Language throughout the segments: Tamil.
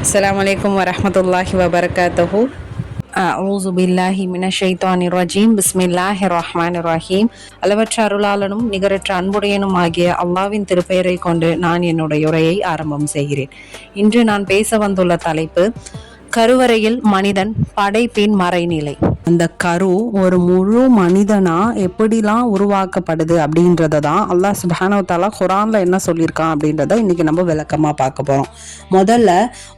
السلام عليكم ورحمة الله وبركاته அவுசு பில்லாஹி மின ஷைத்தானி ரஜீம் பிஸ்மில்லாஹி ரஹ்மான் ரஹீம் அளவற்ற அருளாளனும் நிகரற்ற அன்புடையனும் ஆகிய அல்லாவின் திருப்பெயரை கொண்டு நான் என்னுடைய உரையை ஆரம்பம் செய்கிறேன் இன்று நான் பேச வந்துள்ள தலைப்பு கருவறையில் மனிதன் படைப்பின் மறைநிலை அந்த கரு ஒரு முழு மனிதனா எப்படிலாம் உருவாக்கப்படுது அப்படின்றத தான் அல்லாஹ் சுபானவத்தாலா குரான்ல என்ன சொல்லியிருக்கான் அப்படின்றத இன்னைக்கு நம்ம விளக்கமா பார்க்க போறோம். முதல்ல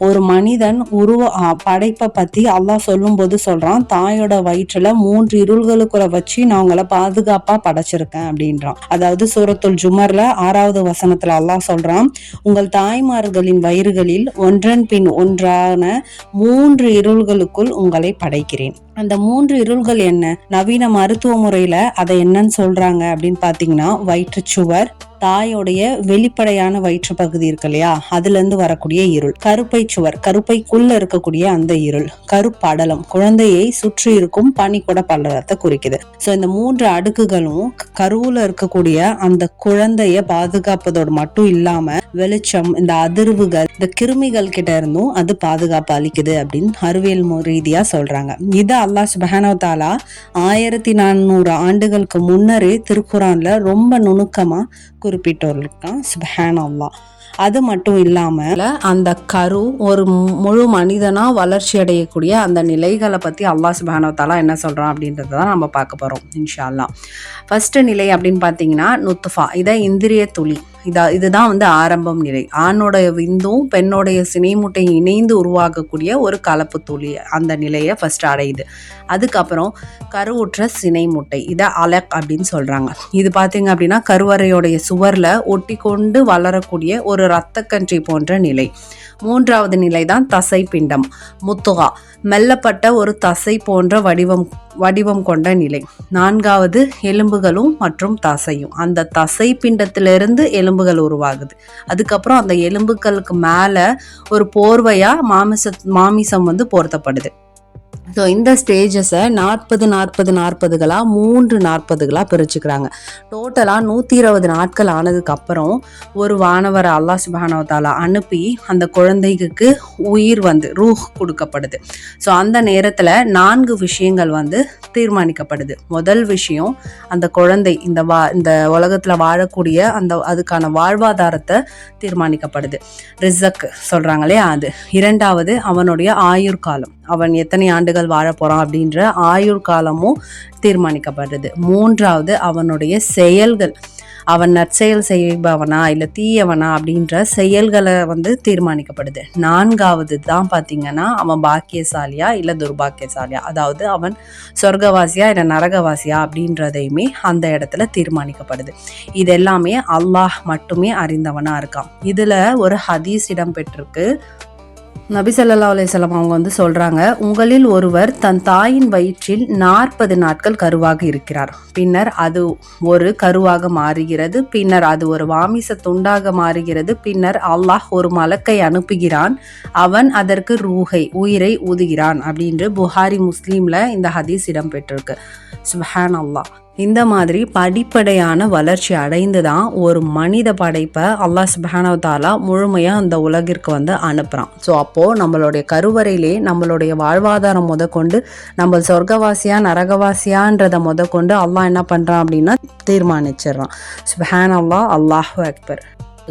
ஒரு மனிதன் உருவ படைப்பை பத்தி அல்லாஹ் சொல்லும்போது சொல்றான் தாயோட வயிற்றுல மூன்று இருள்களுக்குள்ள வச்சு நான் உங்களை பாதுகாப்பா படைச்சிருக்கேன் அப்படின்றான். அதாவது சூரத்துல் ஜுமர்ல ஆறாவது வசனத்துல அல்லாஹ் சொல்றான் உங்கள் தாய்மார்களின் வயிறுகளில் ஒன்றன் பின் ஒன்றான மூன்று இருள்களுக்குள் உங்களை படைக்கிறேன். அந்த மூ மூன்று இருள்கள் என்ன? நவீன மருத்துவ முறையில அதை என்னன்னு சொல்றாங்க அப்படின்னு பாத்தீங்கன்னா வயிற்றுச்சுவர் தாயோடைய வெளிப்படையான வயிற்று பகுதி இருக்கு இல்லையா? அதுல இருந்து வரக்கூடிய இருள். கருப்பை சுவர் கருப்பைக்குள்ள இருக்கக்கூடிய அந்த இருள். கருப்படலம் குழந்தையை சுற்றி இருக்கும் பனிக்கூட படலத்தை குறிக்குது. சோ இந்த மூன்று அடுக்குகளும் கருவுல இருக்கக்கூடிய அந்த குழந்தைய பாதுகாப்பதோடு மட்டும் இல்லாம வெளிச்சம் இந்த அதிர்வுகள் இந்த கிருமிகள் கிட்ட இருந்தும் அது பாதுகாப்பு அளிக்குது அப்படின்னு அறிவியல் ரீதியா சொல்றாங்க. இதை அல்லாஹ் சுபஹானவத்தாலா ஆயிரத்தி நானூறு ஆண்டுகளுக்கு முன்னரே திருக்குறான்ல ரொம்ப நுணுக்கமா குறிப்பிட்டோருக்கான். சுபஹான் அல்லா அது மட்டும் இல்லாமல் அந்த கரு ஒரு முழு மனிதனாக வளர்ச்சி அடையக்கூடிய அந்த நிலைகளை பற்றி அல்லாஹ் சுபானவத்தாலா என்ன சொல்கிறான் அப்படின்றத தான் நம்ம பார்க்க போகிறோம் இன்ஷா அல்லா ஃபஸ்ட்டு நிலை அப்படின்னு பார்த்தீங்கன்னா நுத்துஃபா இதை இந்திரிய துளி. இதா இதுதான் வந்து ஆரம்பம் நிலை. ஆணோடைய விந்தும் பெண்ணோடைய சினைமுட்டையும் இணைந்து உருவாகக்கூடிய ஒரு கலப்பு துளி அந்த நிலையை ஃபர்ஸ்ட் அடையுது. அதுக்கப்புறம் கருவுற்ற சினைமுட்டை இதை அலக் அப்படின்னு சொல்கிறாங்க இது பார்த்தீங்க அப்படின்னா கருவறையோடைய சுவரில் ஒட்டி கொண்டு வளரக்கூடிய ஒரு இரத்தக்கன்றி போன்ற நிலை. மூன்றாவது நிலை தான் தசை பிண்டம் முத்துகா. மெல்லப்பட்ட ஒரு தசை போன்ற வடிவம் வடிவம் கொண்ட நிலை. நான்காவது எலும்புகளும் மற்றும் தசையும். அந்த தசை பிண்டத்திலிருந்து எலும்புகள் உருவாகுது. அதுக்கப்புறம் அந்த எலும்புகளுக்கு மேலே ஒரு போர்வையாக மாமிச மாமிசம் வந்து பொருத்தப்படுது. ஸோ இந்த ஸ்டேஜஸை நாற்பது நாற்பது நாற்பதுகளாக மூன்று நாற்பதுகளாக பிரிச்சுக்கிறாங்க. டோட்டலாக நூற்றி இருபது நாட்கள் ஆனதுக்கப்புறம் ஒரு வானவர் அல்லா சுபானவத்தாலா அனுப்பி அந்த குழந்தைக்கு உயிர் வந்து ரூஹ் கொடுக்கப்படுது. ஸோ அந்த நேரத்தில் நான்கு விஷயங்கள் வந்து தீர்மானிக்கப்படுது. முதல் விஷயம் அந்த குழந்தை இந்த வா இந்த உலகத்தில் வாழக்கூடிய அந்த அதுக்கான வாழ்வாதாரத்தை தீர்மானிக்கப்படுது. ரிசக் இல்லையா அது. இரண்டாவது அவனுடைய ஆயுர்காலம் அவன் எத்தனை ஆண்டுகள் வாழ போகிறான் அப்படின்ற ஆயுள் காலமும் தீர்மானிக்கப்படுது. மூன்றாவது அவனுடைய செயல்கள். அவன் நற்செயல் செய்பவனா இல்லை தீயவனா அப்படின்ற செயல்களை வந்து தீர்மானிக்கப்படுது. நான்காவது தான் பார்த்தீங்கன்னா அவன் பாக்கியசாலியா இல்லை துர்பாக்கியசாலியா? அதாவது அவன் சொர்க்கவாசியா இல்லை நரகவாசியா அப்படின்றதையுமே அந்த இடத்துல தீர்மானிக்கப்படுது. இது எல்லாமே அல்லாஹ் மட்டுமே அறிந்தவனாக இருக்கான். இதில் ஒரு ஹதீஸ் இடம் பெற்றிருக்கு நபிசல்லா அலிசல்லாம் அவங்க வந்து சொல்றாங்க உங்களில் ஒருவர் தன் தாயின் வயிற்றில் நாற்பது நாட்கள் கருவாக இருக்கிறார். பின்னர் அது ஒரு கருவாக மாறுகிறது பின்னர் அது ஒரு வாமிச துண்டாக மாறுகிறது பின்னர் அல்லாஹ் ஒரு மலக்கை அனுப்புகிறான் அவன் அதற்கு ரூஹை உயிரை ஊதுகிறான். அப்படின்று புகாரி முஸ்லீம்ல இந்த ஹதீஸ் இடம்பெற்றிருக்கு. சுஹான் அல்லாஹ் இந்த மாதிரி படிப்படையான வளர்ச்சி அடைந்து தான் ஒரு மனித படைப்பை அல்லாஹ் சுபஹானவ தாலா முழுமையாக அந்த உலகிற்கு வந்து அனுப்புகிறான் ஸோ அப்போது நம்மளுடைய கருவறையிலே நம்மளுடைய வாழ்வாதாரம் முத கொண்டு நம்ம சொர்க்கவாசியா நரகவாசியான்றதை முத கொண்டு அல்லாஹ் என்ன பண்ணுறான் அப்படின்னா தீர்மானிச்சிடுறான். சுபஹான் அல்லாஹ் அல்லாஹு அக்பர்.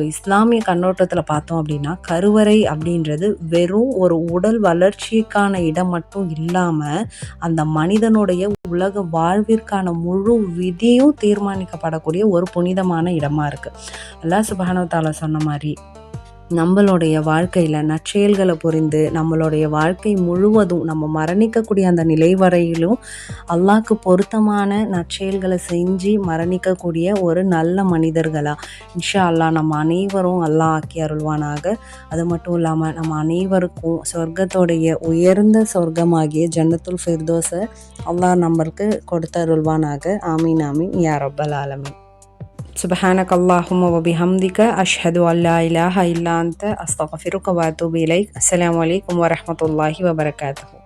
இஸ்லாமிய கண்ணோட்டத்தில் பார்த்தோம் அப்படின்னா கருவறை அப்படின்றது வெறும் ஒரு உடல் வளர்ச்சிக்கான இடம் மட்டும் இல்லாமல் அந்த மனிதனுடைய உலக வாழ்விற்கான முழு விதியும் தீர்மானிக்கப்படக்கூடிய ஒரு புனிதமான இடமா இருக்குது அல்லா சுபானவத்தால சொன்ன மாதிரி நம்மளுடைய வாழ்க்கையில் நற்செயல்களை புரிந்து நம்மளுடைய வாழ்க்கை முழுவதும் நம்ம மரணிக்கக்கூடிய அந்த நிலை வரையிலும் அல்லாக்கு பொருத்தமான நற்செயல்களை செஞ்சு மரணிக்கக்கூடிய ஒரு நல்ல மனிதர்களாக இன்ஷா அல்லா நம்ம அனைவரும் அல்லா ஆக்கி அருள்வானாக. அது மட்டும் இல்லாமல் நம்ம அனைவருக்கும் சொர்க்கத்தோடைய உயர்ந்த சொர்க்கமாகிய ஜன்னத்துல் ஃபிர்தோஸை அல்லா நம்மளுக்கு கொடுத்த அருள்வானாக ஆமீன் ஆமீன். யா ரப்பல் ஆலமீன். سبحانك اللهم وبحمدك أشهد أن لا إله إلا أنت أستغفرك وأتوب إليك السلام عليكم ورحمة الله وبركاته